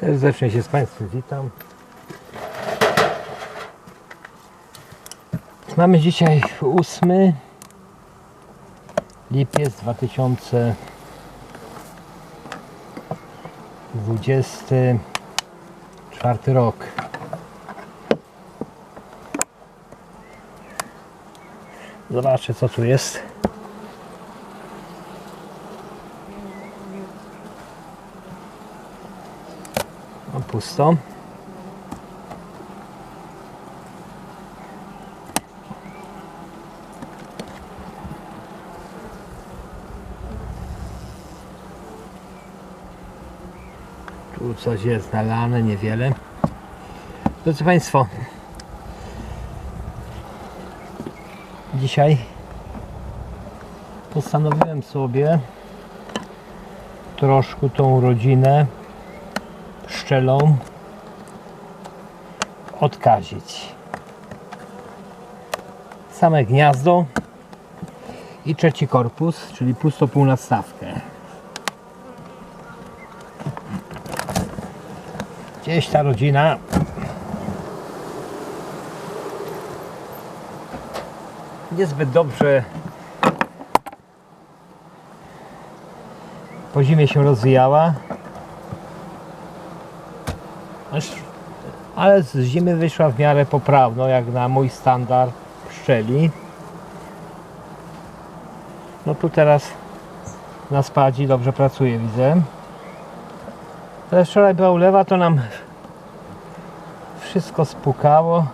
Serdecznie się z Państwem witam. Mamy dzisiaj 8 lipiec 2024 rok. Zobaczę co tu jest. Pusto. Tu coś jest nalane, niewiele. Drodzy Państwo, dzisiaj postanowiłem sobie troszkę tą rodzinę pszczelą odkazić. Same gniazdo i trzeci korpus, czyli pusto półnastawkę. Gdzieś ta rodzina niezbyt dobrze po zimie się rozwijała. Ale z zimy wyszła w miarę poprawno, jak na mój standard pszczeli. No tu teraz na spadzi dobrze pracuje, widzę. Ale wczoraj była ulewa, to nam wszystko spukało.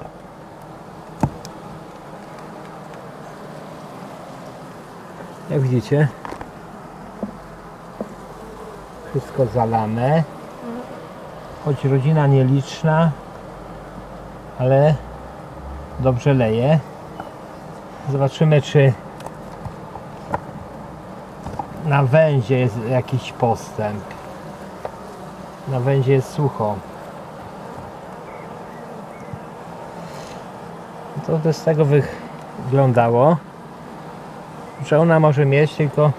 Jak widzicie, wszystko zalane choć rodzina nieliczna, ale dobrze leje. Zobaczymy, czy na węzie jest jakiś postęp. Na węzie jest sucho. To by z tego wyglądało, że ona może mieć tylko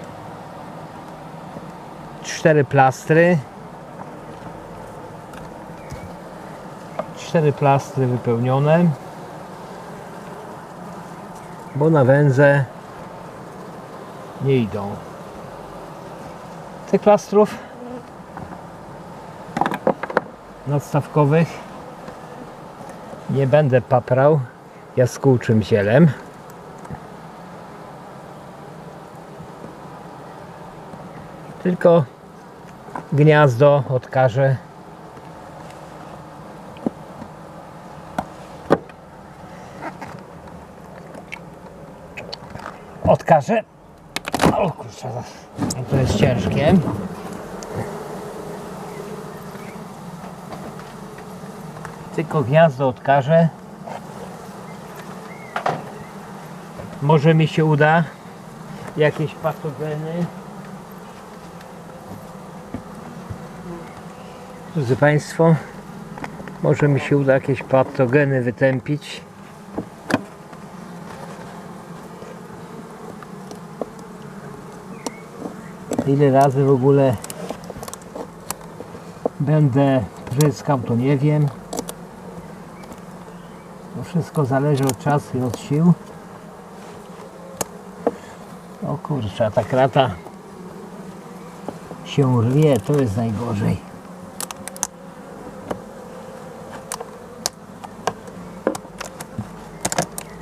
cztery plastry cztery plastry wypełnione. Bo na węzę nie idą. Tych plastrów nadstawkowych nie będę paprał jaskółczym zielem. Tylko gniazdo odkażę odkażę. O kurczę, to jest ciężkie. Tylko gniazdo odkażę. Może mi się uda jakieś patogeny. Drodzy Państwo, może mi się uda jakieś patogeny wytępić. Ile razy w ogóle będę pryskał, to nie wiem. To wszystko zależy od czasu i od sił. O kurczę, a ta krata się rwie, to jest najgorzej.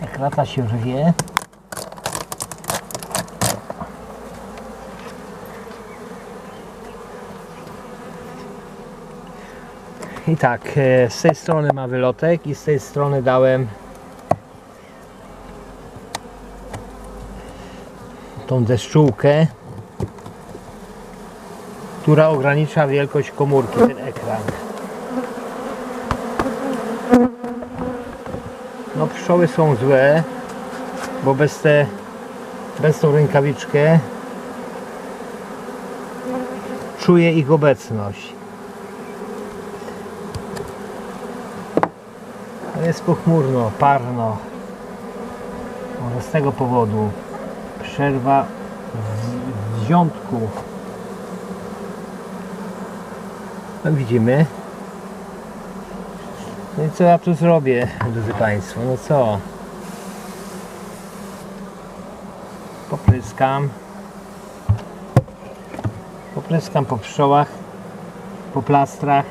Ta krata się rwie. I tak, e, z tej strony ma wylotek i z tej strony dałem tą deszczułkę, która ogranicza wielkość komórki, ten ekran. No pszczoły są złe, bo bez, te, bez tą rękawiczkę czuję ich obecność. Jest pochmurno, parno. Może z tego powodu przerwa w, w ziątku. No widzimy, No i co ja tu zrobię, drodzy Państwo? No co? Popryskam. Popryskam po pszczołach, po plastrach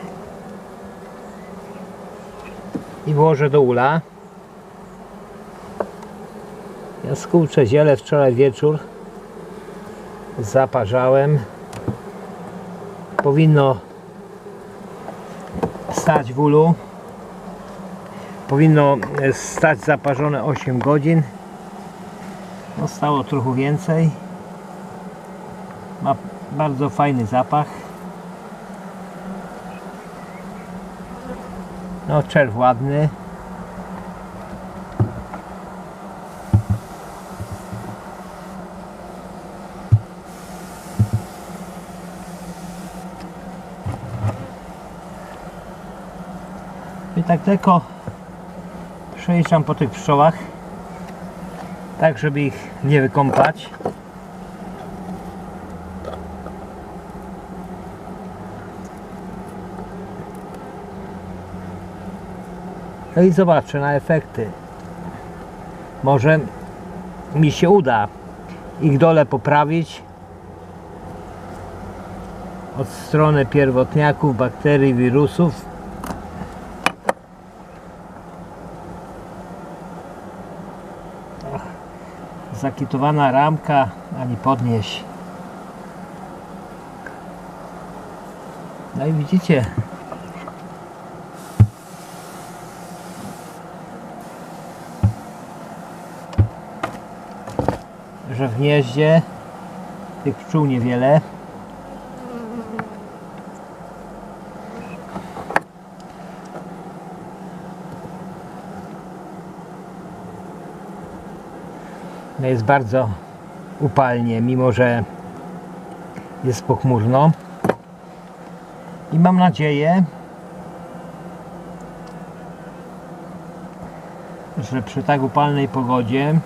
i włożę do ula. Ja skurczę ziele wczoraj wieczór. Zaparzałem. Powinno stać w ulu. Powinno e, stać zaparzone 8 godzin. No stało trochę więcej. Ma bardzo fajny zapach. No czerw ładny. I tak tylko przejeżdżam po tych pszczołach tak żeby ich nie wykąpać no i zobaczę na efekty. Może mi się uda ich dole poprawić. Od strony pierwotniaków, bakterii, wirusów. Zakitowana ramka ani podnieść no i widzicie że w gnieździe tych pszczół niewiele No jest bardzo upalnie, mimo że jest pochmurno. I mam nadzieję, że przy tak upalnej pogodzie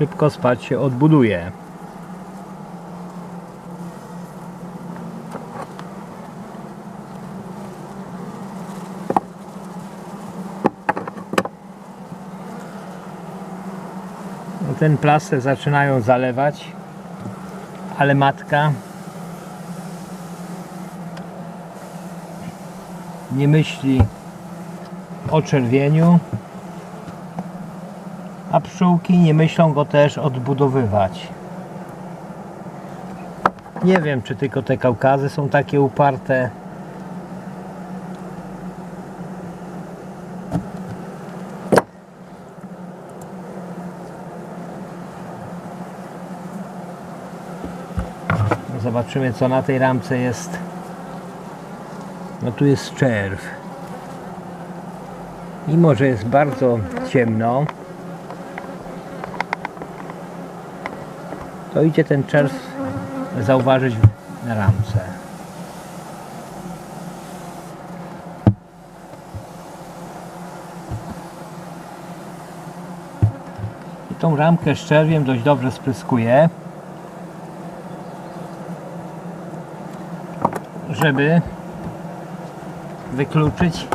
szybko spać się odbuduje. Ten plaster zaczynają zalewać, ale matka nie myśli o czerwieniu, a pszczółki nie myślą go też odbudowywać. Nie wiem, czy tylko te Kaukazy są takie uparte. Zobaczymy co na tej ramce jest. No tu jest czerw. Mimo, że jest bardzo ciemno, to idzie ten czerw zauważyć na ramce. I tą ramkę z czerwiem dość dobrze spryskuję. żeby wykluczyć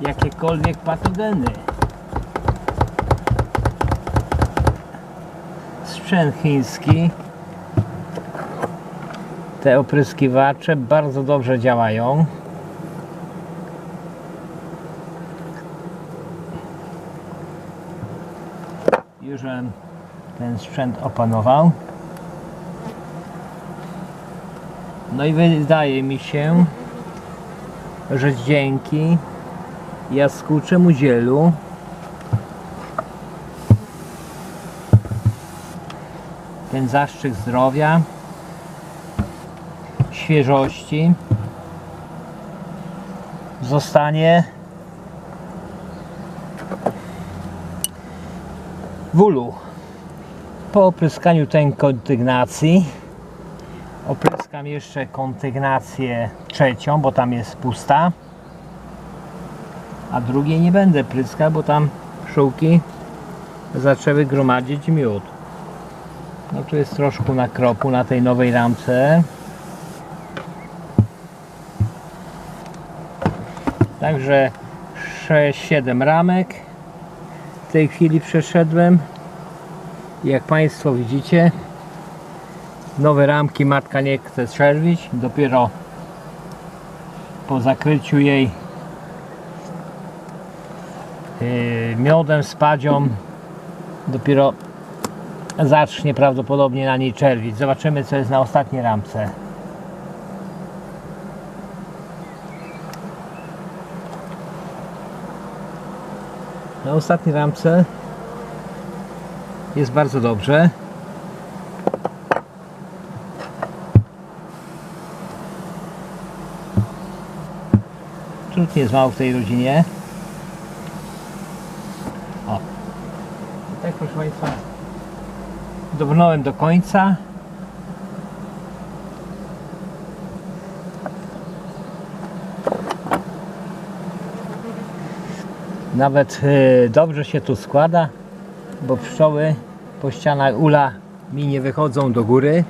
jakiekolwiek patogeny. Sprzęt chiński. Te opryskiwacze bardzo dobrze działają. Już ten sprzęt opanował. No i wydaje mi się, że dzięki jaskółczemu zielu ten zastrzyk zdrowia, świeżości zostanie w ulu. Po opryskaniu tej kondygnacji opryskam jeszcze kondygnację trzecią, bo tam jest pusta a drugiej nie będę pryskał, bo tam pszczółki zaczęły gromadzić miód no tu jest troszkę na kropu na tej nowej ramce Także 6-7 ramek w tej chwili przeszedłem. Jak Państwo widzicie, nowe ramki matka nie chce czerwić. Dopiero po zakryciu jej yy, miodem, spadzią dopiero zacznie prawdopodobnie na niej czerwić. Zobaczymy co jest na ostatniej ramce. Na ostatniej ramce jest bardzo dobrze. Trud nie jest mało w tej rodzinie. O. Tak proszę Państwa dobrnąłem do końca. Nawet e, dobrze się tu składa, bo pszczoły po ścianach ula mi nie wychodzą do góry.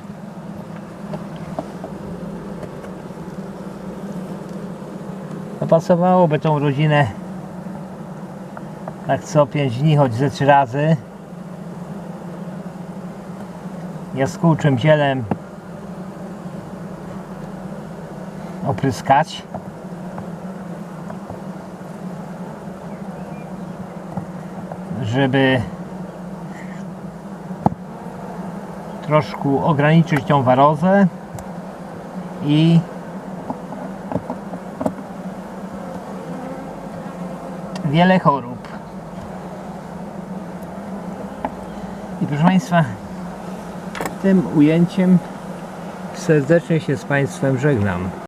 No pasowałoby tą rodzinę tak co 5 dni, choć ze 3 razy jaskółczym zielem opryskać. Żeby troszkę ograniczyć tą warozę i wiele chorób. I proszę Państwa, tym ujęciem serdecznie się z Państwem żegnam.